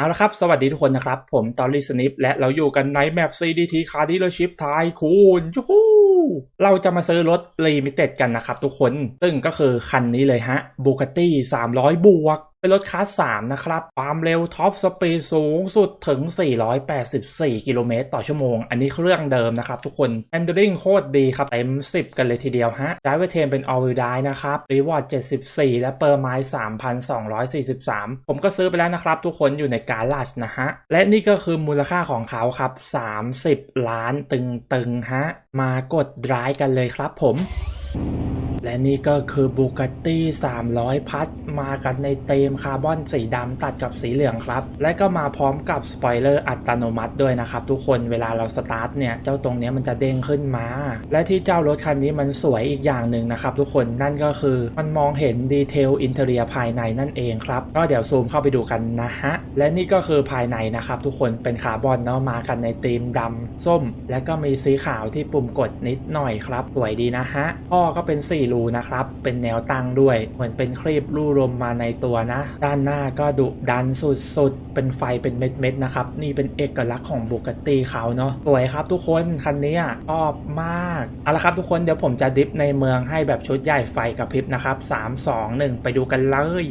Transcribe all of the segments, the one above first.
เอาละครับ สวัสดีทุกคนนะครับ ผมตอรี่สนิปและเราอยู่กันในแมป CDT Car Dealership ไทยคูณจูฮูเราจะมาซื้อรถลิมิเต็ดกันนะครับทุกคน ซึ่งก็คือคันนี้เลยฮะ Bugatti 300 บวก เป็นรถคลาส3นะครับ ความเร็วท็อปสปีดสูงสุดถึง 484 กิโลเมตรต่อชั่วโมง อันนี้เครื่องเดิมนะครับทุกคน Handling โคตรดีครับ เต็ม 10 กันเลยทีเดียวฮะ Drive Teen เป็น All Wheel Drive นะครับ Reward 74 และเปอร์ไมล์3,243 ผมก็ซื้อไปแล้วนะครับ ทุกคนอยู่ในการลาชนะฮะ และนี่ก็คือมูลค่าของเขาครับ 30 ล้านตึงๆฮะ มากด Drive กันเลยครับผม และนี่ก็คือบูก a ตตี้300 พัดมากันในเตมคาร์บอนสีดำตัดกับสีเหลืองครับ และก็มาพร้อมกับสปอยเลอร์อัตโนมัติด้วยนะครับทุกคนเวลาเราสตาร์ทเนี่ย เจ้าตรงนี้มันจะเด้งขึ้นมา และที่เจ้ารถคันนี้มันสวยอีกอย่างหนึ่งนะครับทุกคนนั่นก็คือมันมองเห็นดีเทลอินเทเรียภายในนั่นเองครับ ก็เดี๋ยวซูมเข้าไปดูกันนะฮะ และนี่ก็คือภายในนะครับทุกคนเป็นคาร์บอนเนาะมากันในธีมดำส้ม และก็มีสีขาวที่ปุ่มกดนิดหน่อยครับสวยดีนะฮะท่อก็เป็น4รูนะครับ เป็นแนวตั้งด้วย เหมือนเป็นครีบรูรมมาในตัวนะ ด้านหน้าก็ดุดันสุดๆ เป็นไฟเป็นเม็ดๆนะครับ นี่เป็นเอกลักษณ์ของบุกตีเขาเนาะ สวยครับทุกคน คันนี้อะชอบมาก เอาละครับทุกคนเดี๋ยวผมจะดิฟในเมืองให้แบบชุดใหญ่ไฟกับพริบนะครับ 3 2 1 ไปดูกันเลย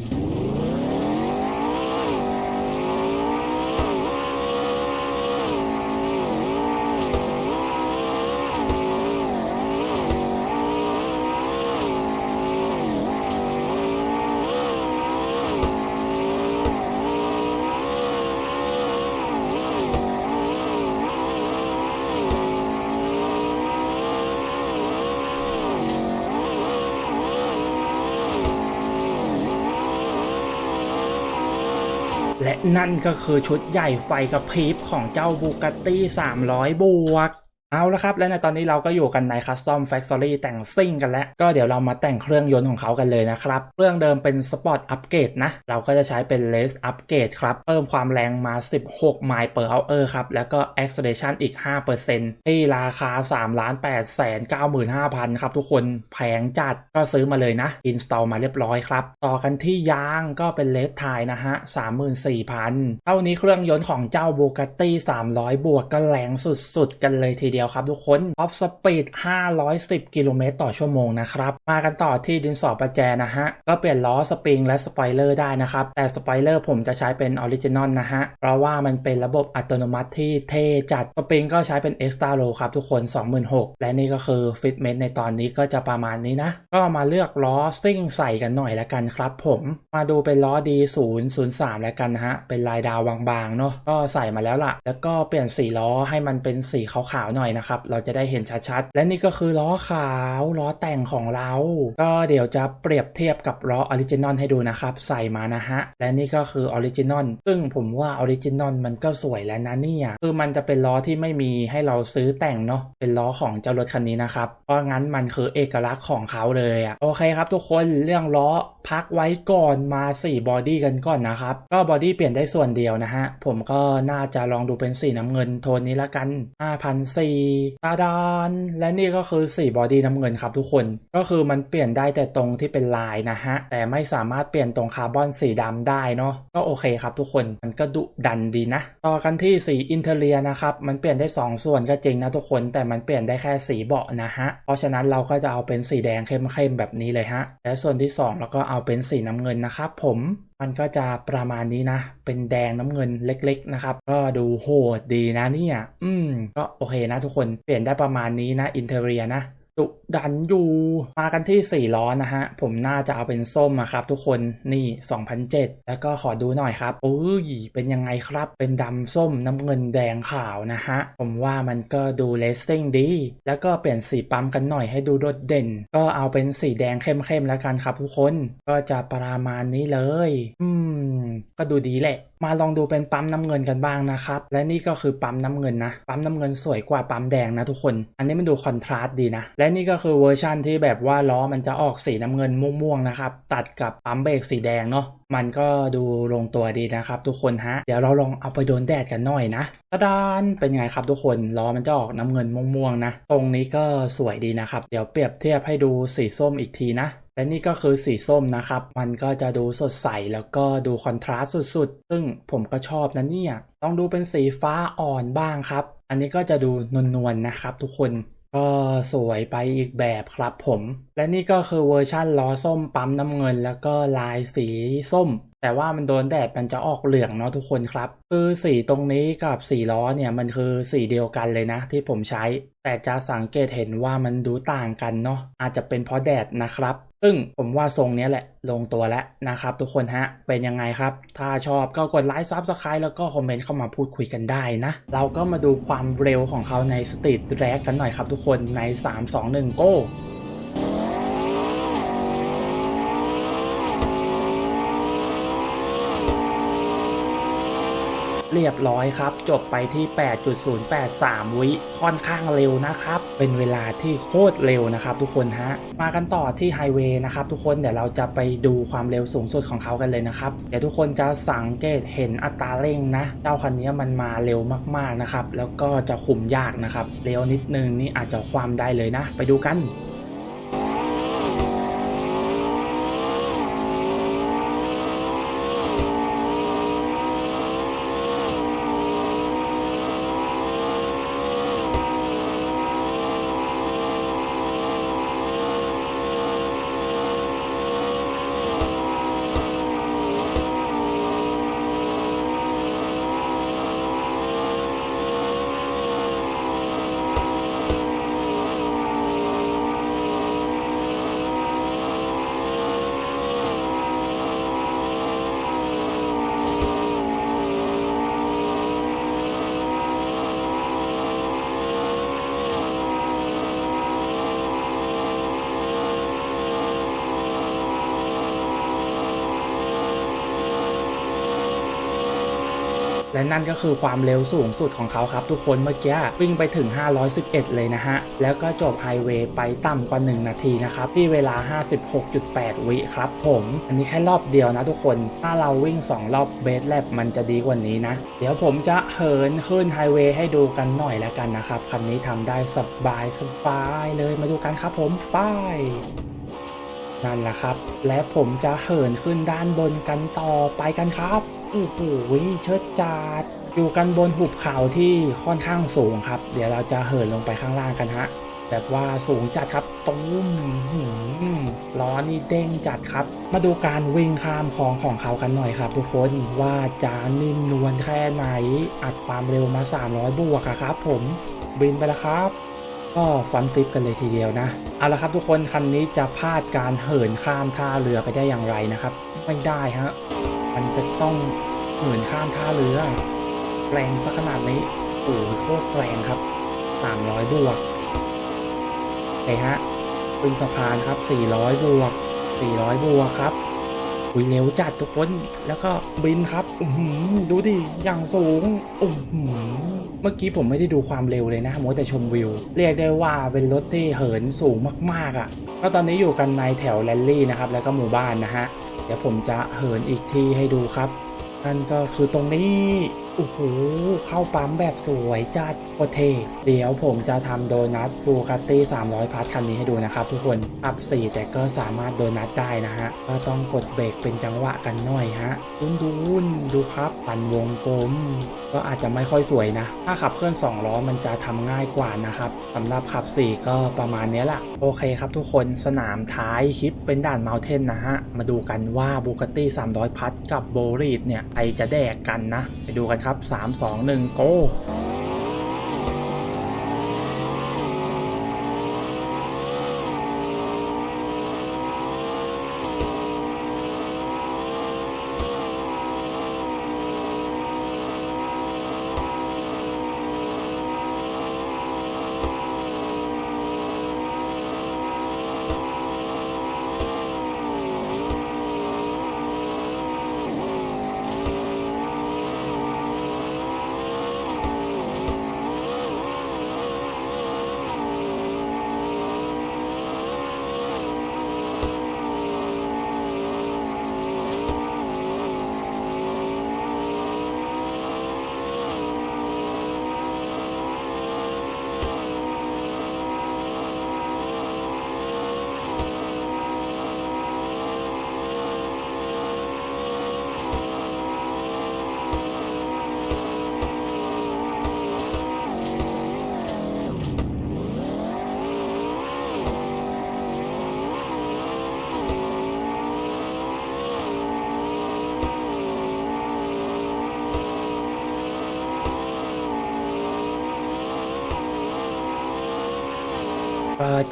และนั่นก็คือชุดใหญ่ไฟกระพริบของเจ้าบูก a ตตี้300 บวก เอาละครับ และในตอนนี้เราก็อยู่กันใน Custom Factory แต่งซิ่งกันแล้ว ก็เดี๋ยวเรามาแต่งเครื่องยนต์ของเขากันเลยนะครับ เครื่องเดิมเป็น Sport Upgrade นะ เราก็จะใช้เป็น Race Upgrade ครับ เพิ่มความแรงมา 16ไมล์ per hour ครับ แล้วก็ Acceleration อีก 5%ที่ราคา 3 8 9 5 0 0 0 ครับทุกคนแพงจัดก็ซื้อมาเลยนะ Install มาเรียบร้อยครับ ต่อกันที่ยางก็เป็นเลสไทยนะฮะ 34,000 เท่านี้เครื่องยนต์ของเจ้า Bugatti 300 บวกก็แรงสุดๆกันเลยทีเดียวครับทุกคน Top Speed 510 กิโลเมตรต่อชั่วโมงนะครับ มากันต่อที่ดินสอประแจนะฮะ ก็เปลี่ยนล้อสปริงและสปอยเลอร์ได้นะครับ แต่สปอยเลอร์ผมจะใช้เป็นออริจินอลนะฮะ เพราะว่ามันเป็นระบบอัตโนมัติที่เท่จัด สปริงก็ใช้เป็น Extra Low ครับทุกคน 26,000 และนี่ก็คือฟิตเมนต์ในตอนนี้ก็จะประมาณนี้นะ ก็มาเลือกล้อซิ่งใส่กันหน่อยละกันครับผม มาดูเป็นล้อ D003 แล้วกันนะฮะ เป็นลายดาวบางๆเนาะ ก็ใส่มาแล้วล่ะ แล้วก็เปลี่ยนสีล้อให้มันเป็นสีขาวๆหน่อยนะครับ เราจะได้เห็นชัดๆ และนี่ก็คือล้อขาวล้อแต่งของเรา ก็เดี๋ยวจะเปรียบเทียบกับล้อออริจินอลให้ดูนะครับ ใส่มานะฮะ และนี่ก็คือออริจินอลซึ่งผมว่าออริจินอลมันก็สวยแล้วนะเนี่ยคือมันจะเป็นล้อที่ไม่มีให้เราซื้อแต่งเนาะเป็นล้อของเจ้ารถคันนี้นะครับ เพราะงั้นมันคือเอกลักษณ์ของเขาเลยอะโอเคครับทุกคนเรื่องล้อพักไว้ก่อนมา4บอดี้กันก่อนนะครับ ก็บอดี้เปลี่ยนได้ส่วนเดียวนะฮะ ผมก็น่าจะลองดูเป็นสีน้ำเงินโทนนี้ละกัน5,004ตาดานและนี่ก็คือสีบอดี้น้ำเงินครับทุกคน ก็คือมันเปลี่ยนได้แต่ตรงที่เป็นลายนะฮะ แต่ไม่สามารถเปลี่ยนตรงคาร์บอนสีดำได้เนาะก็โอเคครับทุกคนมันก็ดุดันดีนะ ต่อกันที่สีอินเทเรียนะครับมันเปลี่ยนได้ 2 ส่วนก็จริงนะทุกคน แต่มันเปลี่ยนได้แค่สีเบาะนะฮะเพราะฉะนั้นเราก็จะเอาเป็นสีแดงเข้มๆแบบนี้เลยฮะและส่วนที่2เราก็เอาเป็นสีน้ำเงินนะครับผม มันก็จะประมาณนี้นะ เป็นแดงน้ำเงินเล็ก ๆ นะครับ ก็ดูโหดดีนะเนี่ย อืม ก็โอเคนะทุกคน เปลี่ยนได้ประมาณนี้นะ อินเทเรียนะ ดุดันอยู่มากันที่ 4 ล้อนะฮะ ผมน่าจะเอาเป็นส้มอะครับทุกคนนี่ 2007 แล้วก็ขอดูหน่อยครับอุ้ยเป็นยังไงครับ เป็นดำส้มน้ำเงินแดงขาวนะฮะ ผมว่ามันก็ดูเลสซิ่งดี แล้วก็เปลี่ยนสีปั๊มกันหน่อยให้ดูโดดเด่น ก็เอาเป็นสีแดงเข้มๆแล้วกันครับทุกคน ก็จะประมาณนี้เลย อืม ก็ดูดีแหละ มาลองดูเป็นปั๊มน้ำเงินกันบ้างนะครับ และนี่ก็คือปั๊มน้ำเงินนะ ปั๊มน้ำเงินสวยกว่าปั๊มแดงนะทุกคน อันนี้มันดูคอนทราสต์ดีนะ และนี่ก็คือเวอร์ชั่นที่แบบว่าล้อมันจะออกสีน้ำเงินม่วงๆนะครับ ตัดกับปั๊มเบรกสีแดงเนาะ มันก็ดูลงตัวดีนะครับทุกคนฮะ เดี๋ยวเราลองเอาไปโดนแดดกันหน่อยนะตะดานเป็นไงครับทุกคน ล้อมันจะออกน้ำเงินม่วงๆนะ ตรงนี้ก็สวยดีนะครับ เดี๋ยวเปรียบเทียบให้ดูสีส้มอีกทีนะ และนี่ก็คือสีส้มนะครับ มันก็จะดูสดใสแล้วก็ดูคอนทราสต์สุดๆ ซึ่งผมก็ชอบนะเนี่ยต้องดูเป็นสีฟ้าอ่อนบ้างครับ อันนี้ก็จะดูนวลๆนะครับทุกคนก็สวยไปอีกแบบครับผม และนี่ก็คือเวอร์ชั่นล้อส้มปั๊มน้ำเงิน แล้วก็ลายสีส้ม แต่ว่ามันโดนแดดมันจะออกเหลืองเนาะทุกคนครับ คือสีตรงนี้กับสีล้อเนี่ยมันคือสีเดียวกันเลยนะที่ผมใช้ แต่จะสังเกตเห็นว่ามันดูต่างกันเนาะอาจจะเป็นเพราะแดดนะครับ ซึ่งผมว่าทรงนี้แหละลงตัวแล้วนะครับ ทุกคนฮะเป็นยังไงครับ ถ้าชอบก็กดไลค์ซับสไครต์แล้วก็คอมเมนต์เข้ามาพูดคุยกันได้นะ เราก็มาดูความเร็วของเขาในสตรีทแร็กกันหน่อยครับทุกคนใน 3 2 1โเรียบร้อยครับ จบไปที่ 8.083 วิค่อนข้างเร็วนะครับ เป็นเวลาที่โคตรเร็วนะครับ ทุกคนฮะมากันต่อที่ไฮเวย์นะครับทุกคนเดี๋ยวเราจะไปดูความเร็วสูงสุดของเขากันเลยนะครับ เดี๋ยวทุกคนจะสังเกตเห็นอัตราเร่งนะ เจ้าคันนี้มันมาเร็วมากๆนะครับ แล้วก็จะคุมยากนะครับเร็วนิดนึงนี่อาจจะความได้เลยนะ ไปดูกัน และนั่นก็คือความเร็วสูงสุดของเขาครับทุกคนเมื่อกี้วิ่งไปถึง 511 เลยนะฮะ แล้วก็จบไฮเวย์ไปต่ำกว่า 1 นาทีนะครับ ที่เวลา 56.8 วิครับผม อันนี้แค่รอบเดียวนะทุกคน ถ้าเราวิ่ง 2 รอบเบสแลบมันจะดีกว่านี้นะ เดี๋ยวผมจะเหินขึ้นไฮเวย์ให้ดูกันหน่อยแล้วกันนะครับ คันนี้ทำได้สบายสบายเลยมาดูกันครับผมไป้ายนั่นแหละครับ และผมจะเหินขึ้นด้านบนกันต่อไปกันครับ โอ้โหเชิดจัดอยู่กันบนหุบเขาที่ค่อนข้างสูงครับ เดี๋ยวเราจะเหินลงไปข้างล่างกันฮะ แบบว่าสูงจัดครับตุ้มหืมล้อนี่เด้งจัดครับ มาดูการวิ่งข้ามคลองของเขากันหน่อยครับ ทุกคนว่าจะนิ่มนวลแค่ไหน อัดความเร็วมา 300 บวกครับ ผมบินไปแล้วครับก็ฟันฟิปกันเลยทีเดียวนะ เอาละครับทุกคนคันนี้จะพลาดการเหินข้ามท่าเรือไปได้อย่างไรนะครับ ไม่ได้ฮะ มันจะต้องเหินข้ามท่าเรือแรงสักขนาดนี้โอ้ยโคตรแรงครับสามร้อยบวกเฮ้ยฮะขึ้นสะพานครับสี่ร้อยบวกสี่ร้อยบวกครับอุ้ยเร็วจัดทุกคนแล้วก็บินครับ อืดูดิอย่างสูงอืม เมื่อกี้ผมไม่ได้ดูความเร็วเลยนะมัวแต่ชมวิว เรียกได้ว่าเป็นรถที่เหินสูงมากๆอะ่ะก็ตอนนี้อยู่กันในแถวแรลลี่นะครับ แล้วก็หมู่บ้านนะฮะ เดี๋ยวผมจะเหินอีกทีให้ดูครับนั่นก็คือตรงนี้โอ้โหเข้าปั๊มแบบสวยจัดโอเทเดี๋ยวผมจะทำโดนัทบูก a ตตี้300 พัทคันนี้ให้ดูนะครับทุกคนขับ4แต่ก็สามารถโดนัทได้นะฮะ ก็ต้องกดเบรกเป็นจังหวะกันหน่อยฮะดุนดูนดูครับ ปั่นวงกลม ก็อาจจะไม่ค่อยสวยนะ ถ้าขับเคลื่อน2ล้อมันจะทำง่ายกว่านะครับสำหรับขับ 4 ก็ประมาณนี้แหละโอเคครับทุกคนสนามท้ายคลิปเป็นด่านเมลเทนนะฮะ มาดูกันว่าบูก a ตตี้300 พัทกับโบรีดเนี่ยใครจะแดกกันนะ ไปดูกันครับ 3 2 1โ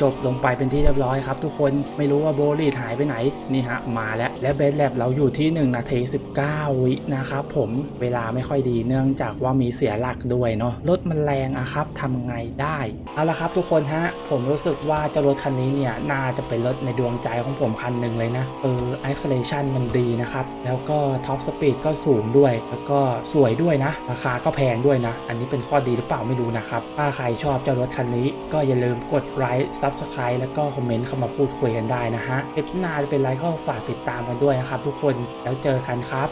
จบลงไปเป็นที่เรียบร้อยครับทุกคนไม่รู้ว่าโบลีดหายไปไหนนี่ฮะมาแล้วและเบสแลบเราอยู่ที่1นาที19 วินะครับผมเวลาไม่ค่อยดีเนื่องจากว่ามีเสียหลักด้วยเนาะรถมันแรงอะครับทำไงได้เอาละครับทุกคนฮะผมรู้สึกว่าเจ้ารถคันนี้เนี่ยน่าจะเป็นรถในดวงใจของผมคันหนึ่งเลยนะเออ acceleration มันดีนะครับแล้วก็ top speed ก็สูงด้วย แล้วก็สวยด้วยนะ ราคาก็แพงด้วยนะ อันนี้เป็นข้อดีหรือเปล่าไม่รู้นะครับถ้าใครชอบเจ้ารถคันนี้ก็อย่าลืมกดไลค์ subscribe แล้วก็คอมเมนต์เข้ามาพูดคุยกันได้นะฮะคลิปหน้าจะเป็นไรก็ฝากติดตามกันด้วยนะครับทุกคนแล้วเจอกันครับ